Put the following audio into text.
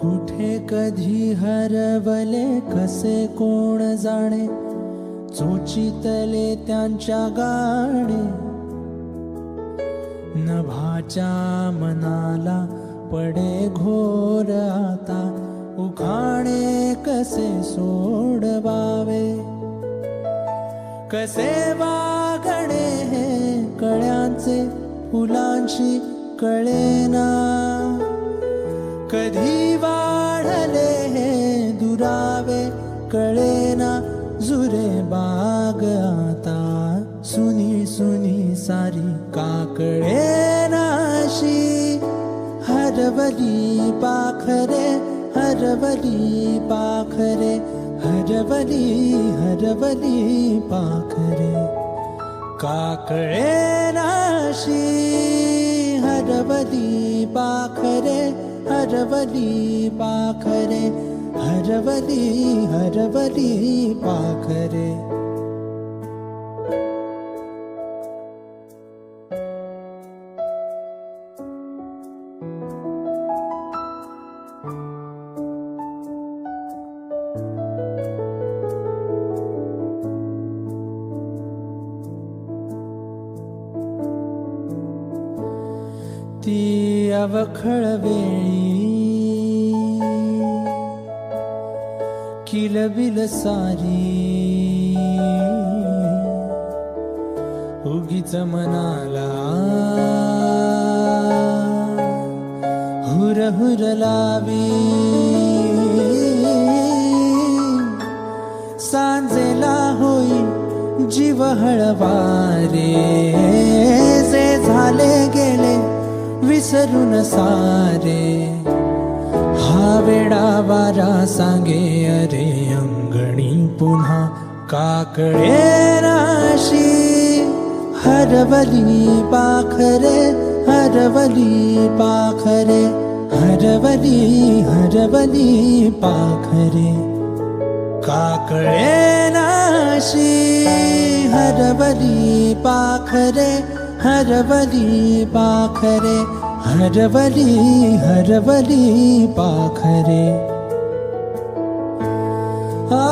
कुठे कधी हरवले कसे कोण जाणे? चोचितले त्यांच्या गाणे. नभाच्या मनाला पडे घोर आता. उखाणे कसे सोडवावे? कसे वागणे हे कळ्यांचे? फुलांशी कळेना. कधी कळेना जुरे बाग आता. सुनी सुनी सारी काकड़े नाशी. हरवली पाखरे हरवली पाखरे हरवली हरवली पाखरे. काकळे नाशी हरवली पाखरे हरवली पाखरे हरवली हरवली पाखरे ती अवखळ वेळी किलबिल सारी. उगीच मनाला हुर हुर लावी. सांजेला होई जीव हळवारे. जे झाले गेले विसरून सारे. वेडा वारा सांगे अरे अंगणी पुन्हा काकळे राशी. हरवली पाखरे हरवली पाखरे हरवली हरवली पाखरे. काकळे नाशी हरवली पाखरे हरवली पाखरे ഹരവലി ഹരവലി പാഖരെ. ആ